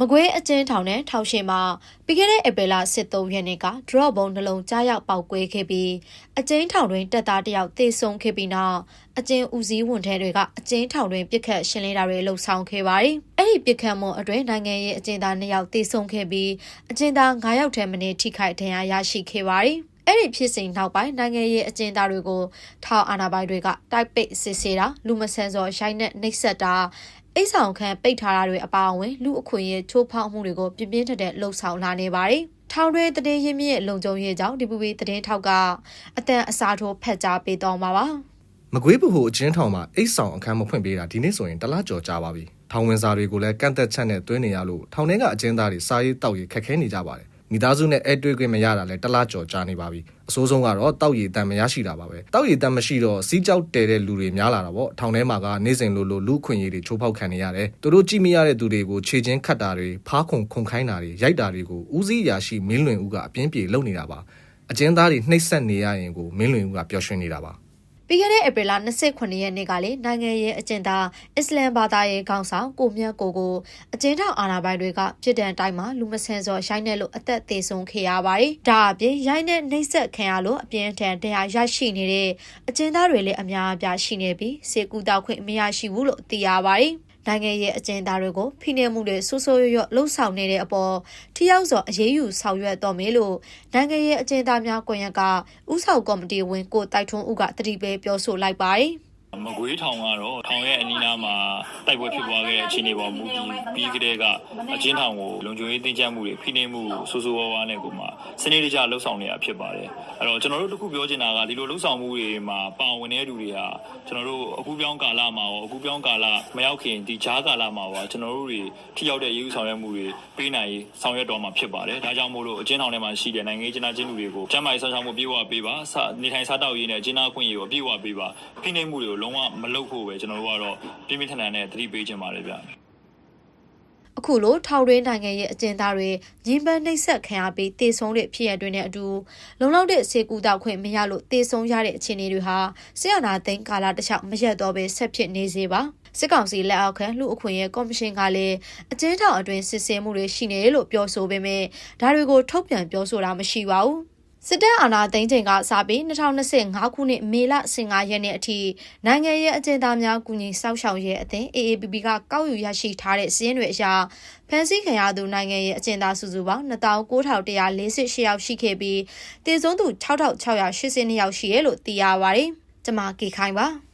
မကွေးအကျဉ်းထောင်နဲ့ထောင်ရှင်မှာပြီးခဲ့တဲ့ဧပြီလ23ရက်နေ့က drop ဘုံနှလုံးကြားရောက်ပေါက်ကွဲခဲ့ပြီးအကျဉ်းထောင်တွင်တပ်သားတစ်ယောက်သေဆုံးခဲ့ပြီးနောက်အကျဉ်းဦးစီးဝန်ထမ်းတွေကအကျဉ်းထောင်တွင်ပြစ်ခတ်ရှင်းလင်းတာတွေလှုပ်ဆောင်ခဲ့ပါတယ်။အဲ့ဒီပြစ်ခတ်မှုအတွင်းနိုင်ငံရေးအကျဉ်းသား2ယောက်သေဆုံးခဲ့ပြီးအကျဉ်းသား9ယောက်ထဲမင်းထိခိုက်ဒဏ်ရာရရှိခဲ့ပါတယ်။ အဲ့ဒီဖြစ်စဉ်နောက်ပိုင်းနိုင်ငံရေးအကျဉ်းသားတွေကိုထောင်အာဏာပိုင်တွေကတိုက်ပိတ်စစ်ဆေးတာလူမဆန်စောရိုက်နှက်နှိပ်စက်တာအိတ်ဆောင်ခန်းပိတ်ထားတာတွေအပါအဝင်လူအခွင့်အရေးချိုးဖောက်မှုတွေကိုပြင်းပြင်းထန်ထန်လှုံ့ဆော်လာနေပါတယ်။ထောင်တွင်းတည်င်းရင်းမြစ်လုံခြုံရေးကြောင့် DPP သတင်းထောက်ကအတန်အစားထိုးဖက်ကြားပေးတော့မှာပါ။မကွေးဗဟိုအချင်းထောင်မှာအိတ်ဆောင်အခန်းမဖွင့်ပေးတာဒီနေ့ဆိုရင်တစ်လကျော်ကြာပါပြီ။ထောင်ဝင်စာတွေကိုလည်းကန့်သက်ချက်နဲ့တွင်းနေရလို့ထောင်ထဲကအကျဉ်းသားတွေစားရေးတောက်ရေးခက်ခဲနေကြပါတယ်။ မိသားစုနဲ့အဲ့တွေ့ခွင့်မရတာလည်းတစ်လကျော်ကြာနေပါပြီ။အဆိုးဆုံးကတော့တောက်ရည်တန်မရရှိတာပါပဲ။တောက်ရည်တန်မရှိတော့စီးကြောက်တဲတဲ့လူတွေများလာတာပေါ့။ထောင်ထဲမှာကနေ့စဉ်လိုလိုလူခွင့်ရေးတွေချိုးဖောက်ခံနေရတယ်။သူတို့ကြည့်မရတဲ့သူတွေကိုခြေချင်းခတ်တာတွေဖားခုန်ခုန်ခိုင်းတာတွေရိုက်တာတွေကိုဦးစီးရာရှိမင်းလွင်ဦးကအပြင်းပြေလုပ်နေတာပါ။အကျဉ်းသားတွေနှိပ်စက်နေရရင်ကိုမင်းလွင်ဦးကပျော်ရွှင်နေတာပါ။ ပြီးခဲ့တဲ့ဧပြီလ29ရက်နေ့ကလေနိုင်ငံရေးအကျဉ်းသားအစ္စလမ်ဘာသာရေးခေါင်းဆောင်ကိုမြတ်ကိုကိုအကျဉ်းထောင်အာဏာပိုင်တွေကပြည်တံတိုင်းမှာလူမဆန်စောရိုက်နှက်လို့အသက်သေဆုံးခဲ့ရပါတယ်။ဒါအပြင်ရိုက်နှက်နှိပ်စက်ခံရလို့အပြင်းထန်တရားရရှိနေတဲ့အကျဉ်းသားတွေလည်းအများအပြားရှိနေပြီးစေကူတောက်ခွင့်မရရှိဘူးလို့သိရပါတယ်။ နိုင်ငံရဲ့အကျဉ်းသားတွေကိုဖိနှိပ်မှုတွေဆိုးဆိုးရွားရွားလှုပ်ဆောင်နေတဲ့အပေါ်ထိရောက်စွာအရေးယူဆောင်ရွက်တော်မယ်လို့နိုင်ငံရဲ့အကျဉ်းသားများကွန်ရက်ကဥဆောင်ကော်မတီဝင်ကိုတိုက်ထွန်းဦးကတတိပေးပြောဆိုလိုက်ပါတယ်။ မကွေးထောင်ကတော့ထောင်ရဲ့အနီးနားမှာတိုက်ပွဲဖြစ်ပွားခဲ့တဲ့အခြေအနေပေါ်မူတည်ပြီးကြတဲ့ကအချင်းထောင်ကိုလုံခြုံရေးတင်းကျပ်မှုတွေဖိနှိပ်မှုဆိုးဆိုးဝါးဝါးနဲ့ကိုမှစနစ်တကျလှုပ်ဆောင်နေတာဖြစ်ပါတယ်အဲ့တော့ကျွန်တော်တို့တခုပြောချင်တာကဒီလိုလှုပ်ဆောင်မှုတွေမှာပါဝင်တဲ့လူတွေဟာကျွန်တော်တို့အခုပြောင်းကာလမှာရောအခုပြောင်းကာလမရောက်ခင်ဒီဂျားကာလမှာပါကျွန်တော်တို့တွေထိရောက်တဲ့ရေးဥဆောင်ရွက်မှုတွေပေးနိုင်ဆောင်ရွက်တော်မှာဖြစ်ပါတယ်ဒါကြောင့်မို့လို့အချင်းထောင်ထဲမှာရှိတဲ့နိုင်ငံရေးကျနာချင်းလူတွေကိုကျန်းမာရေးဆောင်ရှောက်မှုပြေဝပေးပါစနေထိုင်စားတောက်ရေးနဲ့ကျင်းသားခွင့်ရေးကိုပြေဝပေးပါဖိနှိပ်မှုတွေကိုလုံးဝမလုပ်ဖို့ပဲကျွန်တော်တို့ကတော့ပြင်းပြင်းထန်ထန်နဲ့သတိပေးခြင်းပါတယ်ဗျာအခုလိုထောင်တွင်းနိုင်ငံရဲ့အကျဉ်းသားတွေညင်ပန်းနှိပ်စက်ခံရပြီးတေဆုံးတဲ့ဖြစ်ရပ်တွေနဲ့အတူလုံလောက်တဲ့စေကူတောက်ခွင့်မရလို့တေဆုံးရတဲ့အခြေအနေတွေဟာဆရာနာသိန်းကာလတစ်လျှောက်မရက်တော့ပဲဆက်ဖြစ်နေစေပါစစ်ကောင်စီလက်အောက်ခံလူအခွင့်ရေးကော်မရှင်ကလည်းအကျဉ်းထောင်အတွင်းစစ်ဆေးမှုတွေရှိနေတယ်လို့ပြောဆိုပေမဲ့ဒါတွေကိုထုတ်ပြန်ပြောဆိုတာမရှိပါဘူး စစ်တပ်အာဏာသိမ်းချိန်ကစပြီး2025ခုနှစ်မေလ15ရက်နေ့အထိနိုင်ငံရဲ့အကျဉ်းသားများကူညီစောင့်ရှောက်ရေးအသင်း AAPP ကကောက်ယူရရှိထားတဲ့စီးရင်တွေအရဖမ်းဆီးခံရသူနိုင်ငံရဲ့အကျဉ်းသားစုစုပေါင်း29,148ယောက်ရှိခဲ့ပြီးတည်ဆုံးသူ6682ယောက်ရှိရလို့သိရပါတယ်။ကျွန်မကေခိုင်ပါ။